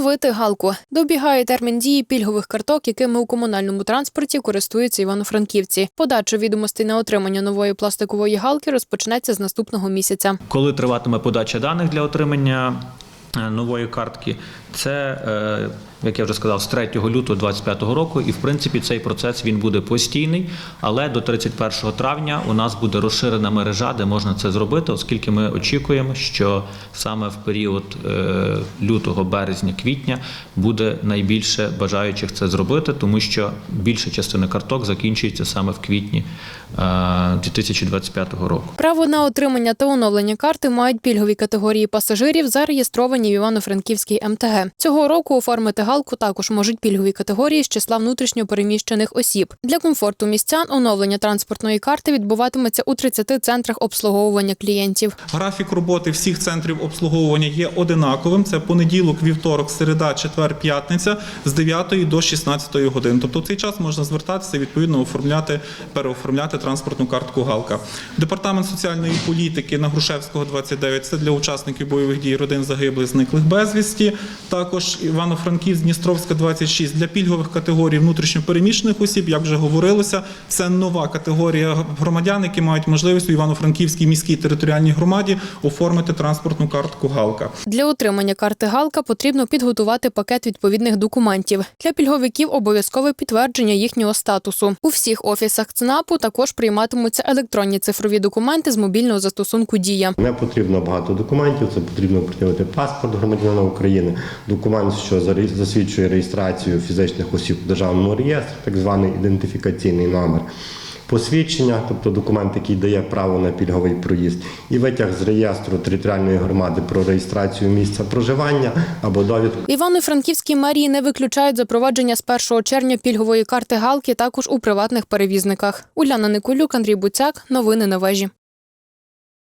Оновити галку. Добігає термін дії пільгових карток, якими у комунальному транспорті користуються івано-франківці. Подача відомостей на отримання нової пластикової галки розпочнеться з наступного місяця. Коли триватиме подача даних для отримання е, нової картки, це, е, як я вже сказав, з 3 лютого 2025 року, і в принципі цей процес він буде постійний, але до 31 травня у нас буде розширена мережа, де можна це зробити, оскільки ми очікуємо, що саме в період е, лютого, березня, квітня буде найбільше бажаючих це зробити, тому що більша частина карток закінчується саме в квітні е, 2025 року. Право на отримання та оновлення карти мають пільгові категорії пасажирів, зареєстровані в Івано-Франківській МТГ. Цього року оформити галку також можуть пільгові категорії з числа внутрішньо переміщених осіб. Для комфорту містян оновлення транспортної карти відбуватиметься у 30 центрах обслуговування клієнтів. Графік роботи всіх центрів обслуговування є одинаковим. Це понеділок, вівторок, середа, четвер, п'ятниця з 9 до 16 годин. Тобто в цей час можна звертатися і відповідно оформляти, переоформляти транспортну картку Галка. Департамент соціальної політики на Грушевського 29 – це для учасників бойових дій родин загиблих, зниклих безвісті. Також Івано-Франківськ, Дністровська 26 для пільгових категорій внутрішньопереміщених осіб, як вже говорилося, це нова категорія громадян, які мають можливість у Івано-Франківській міській територіальній громаді оформити транспортну картку Галка. Для отримання карти Галка потрібно підготувати пакет відповідних документів. Для пільговиків обов'язкове підтвердження їхнього статусу. У всіх офісах ЦНАПу також прийматимуться електронні цифрові документи з мобільного застосунку Дія. Не потрібно багато документів. Це потрібно приділити паспорт громадянина України, документ, що заре- засвідчує реєстрацію фізичних осіб у державному реєстрі, так званий ідентифікаційний номер. Посвідчення, тобто документ, який дає право на пільговий проїзд, і витяг з реєстру територіальної громади про реєстрацію місця проживання або довідку Івано-Франківській мерії не виключають запровадження з 1 червня пільгової карти Галки також у приватних перевізниках. Уляна Николюк, Андрій Буцяк. Новини на вежі.